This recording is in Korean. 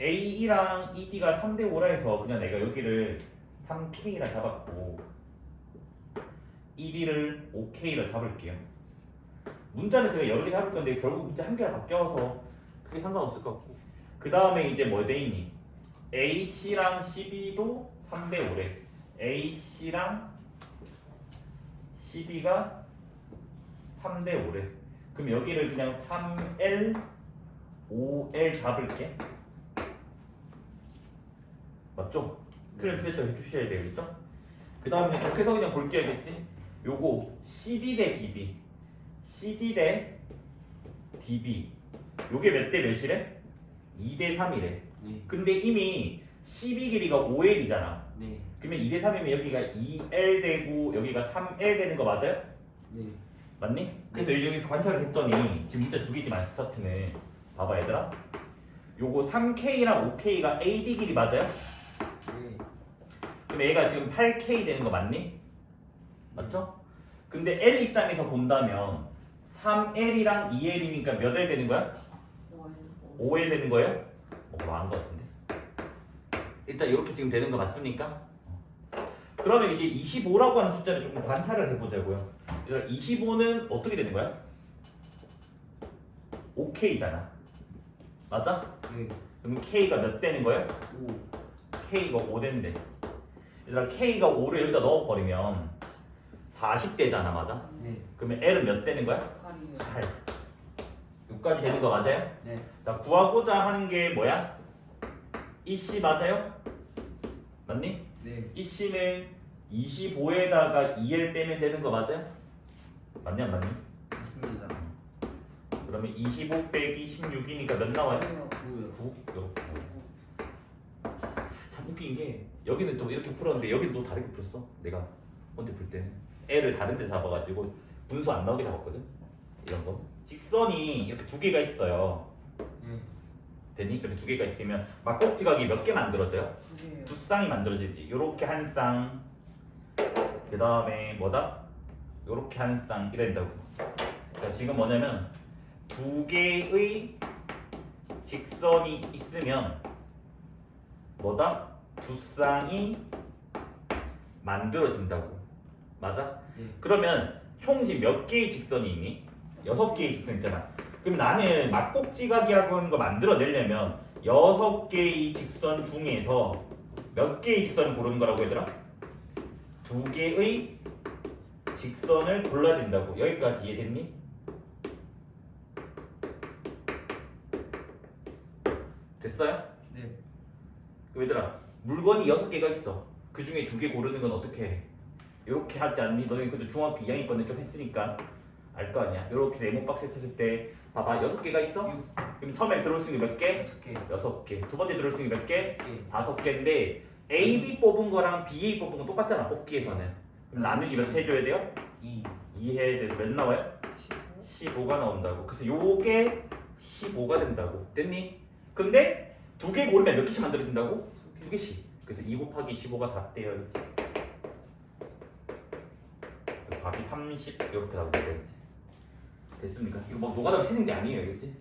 A2랑 ED가 3대 5라 해서 그냥 내가 여기를 3K라 잡았고 ED를 5K라 잡을게요. 문자는 제가 여러 개 잡을 건데 결국 문자 한 개가 바뀌어서 크게 상관없을 것 같고 그 다음에 이제 뭐 돼있니? AC랑 CB도 3대 5래 AC랑 CB가 3대 5래 그럼 여기를 그냥 3L 5L 잡을게 맞죠? 그럼 필터 해주셔야 되겠죠? 그 다음에 이렇게 해서 그냥 볼게야겠지? 요거 CD 대 DB CD 대 DB 요게 몇 대 몇이래? 2 대 3이래 네. 근데 이미 12 길이가 5L이잖아 네. 그러면 2 대 3이면 여기가 2L 되고 여기가 3L 되는 거 맞아요? 네. 맞니? 그래서 여기서 관찰을 했더니 지금 문자 두 개지만 스타트는 봐봐 얘들아 요거 3K랑 5K가 AD 길이 맞아요? 네. 그럼 얘가 지금 8K 되는 거 맞니? 맞죠? 근데 L 입장에서 본다면 3L이랑 2L이니까 몇 L 되는 거야? 5L 되는 거예요? 어, 망한 거 같은데 일단 이렇게 지금 되는 거 맞습니까? 어. 그러면 이제 25라고 하는 숫자를 조금 관찰을 해보자고요 25는 어떻게 되는 거야? 5K잖아 맞아? 네. 그럼 K가 몇 되는 거예요? 오. K가 5 된대. 얘들아 K가 5를 여기다 넣어버리면 40대잖아 맞아? 네. 그러면 L은 몇 되는 거야? 8 6까지 되는 거 맞아요? 네. 자 구하고자 하는 게 뭐야? 이씨 맞아요? 맞니? 네. 이씨는 25에다가 2L 빼면 되는 거 맞아요? 맞냐 안 맞니? 맞습니다. 그러면 25 빼기 16이니까 몇 나와요? 뭐요? 9 이렇게 참 웃긴 게 여기는 또 이렇게 풀었는데 여기는 또 다르게 풀었어 내가 언제 풀 때는 애를 다른 데 잡아가지고 분수 안 나오게 잡았거든 이런 거 직선이 이렇게 두 개가 있어요 네. 됐니? 이렇게 두 개가 있으면 막꼭지각이 몇 개 만들어져요? 두 개예요. 두 쌍이 만들어지지 요렇게 한 쌍 그 다음에 뭐다? 요렇게 한 쌍 이래 된다고 그러니까 지금 뭐냐면 두 개의 직선이 있으면 뭐다? 두 쌍이 만들어진다고 맞아? 네. 그러면 총 지금 몇 개의 직선이 있니? 여섯 개의 직선 있잖아. 그럼 나는 막꼭지각이라고 하는 거 만들어내려면 여섯 개의 직선 중에서 몇 개의 직선을 고르는 거라고 얘들아? 두 개의 직선을 골라야 된다고. 여기까지 이해됐니? 됐어요? 네. 그럼 얘들아 물건이 여섯 개가 있어. 그 중에 두 개 고르는 건 어떻게 해? 이렇게 하지 않니? 너네 그래도 중학교 2학년 건데 좀 했으니까 알 거 아니야. 이렇게 네모 박스 썼을 때 봐봐 여섯 개가 있어? 육. 그럼 처음에 들어올 수 있는 게 몇 개? 다섯 개. 여섯 개. 두 번째 들어올 수 있는 게 몇 개? 다섯 개. 다섯 개인데 A, B 뽑은 거랑 B, A 뽑은 거 똑같잖아 뽑기에서는. 그럼 나누기 몇 해줘야 돼요? 이. 2해 돼서 몇 나와요? 15가 나온다고. 그래서 요게 15가 된다고. 됐니? 근데 두 개 고르면 몇 개씩 만들어진다고? 두 개씩. 그래서 2 곱하기 15가 다 돼요. 이렇게. 답이 30 이렇게 나오게 되지. 됐습니까? 이거 뭐 노가다 세는 게 아니에요, 알겠지?